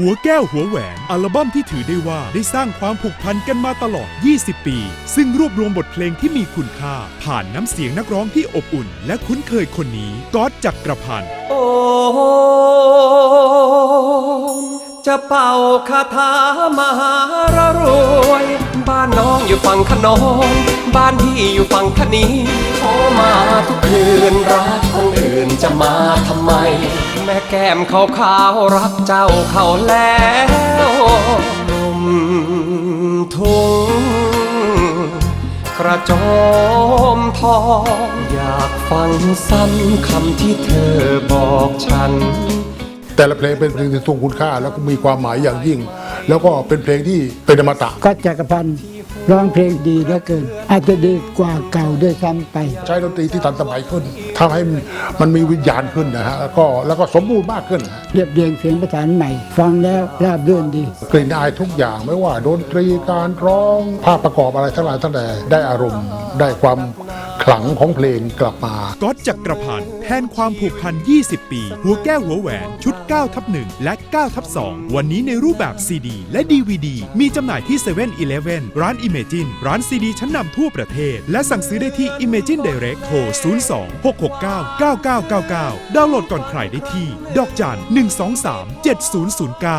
หัวแก้วหัวแหวนอัลบั้มที่ถือได้ว่าได้สร้างความผูกพันกันมาตลอด 20 ปี ซึ่งรวบรวมบทเพลงที่มีคุณค่า ผ่านน้ำเสียงนักร้องที่อบอุ่น และคุ้นเคยคนนี้ก๊อตจักรพันธ์โอมจะเป่าคาถามหารรวย บ้านน้องอยู่ฝั่งขนองบ้านพี่อยู่ฝั่งคณีโทรมาทุกคืนรักคนอื่นจะมาทำ แม่แก้มขาวขาวๆรักเจ้าเขาแล้วหนุ่มทุ่งกระโจมทองอยากฟังซ้ำคำที่เธอบอกฉัน แต่ละเพลงเป็นเพลงที่ทรงคุณค่าแล้วก็มีความหมายอย่างยิ่ง แล้วก็เป็นเพลงที่เป็นอมตะก็จักรพันธ์ ร้องเพลงดีเหลือเกิน อาจจะดีกว่าเก่าด้วยซ้ำไป ใช้ดนตรีที่ทันสมัยขึ้นทำให้มันมีวิญญาณขึ้นนะฮะแล้วก็แล้วก็สมบูรณ์มากขึ้นนะฮะ เรียบเรียงเสียงประสานใหม่ ฟังแล้วราบรื่นดี กลิ่นอายทุกอย่างไม่ว่าดนตรีการร้องภาพประกอบอะไรทั้งหลายทั้งแหล่ได้อารมณ์ได้ความ ขลังของเพลงกลับมาก๊อตจักรพันธ์แทนความผูกพัน 20 ปี หัวแก้วหัวแหวนชุด 9 ทับ 1 และ 9 ทับ 2 วันนี้ในรูปแบบซีดี และ DVD มีจำหน่ายที่7 e เ e ่ e อร้าน Imagine ร้านซีดีชั้นนำทั่วประเทศ และสั่งซื้อได้ที่ Imagine Direct โทร 02 669 9999 ดาวน์โหลดก่อนใครได้ที่ ดอกจัน 123 7009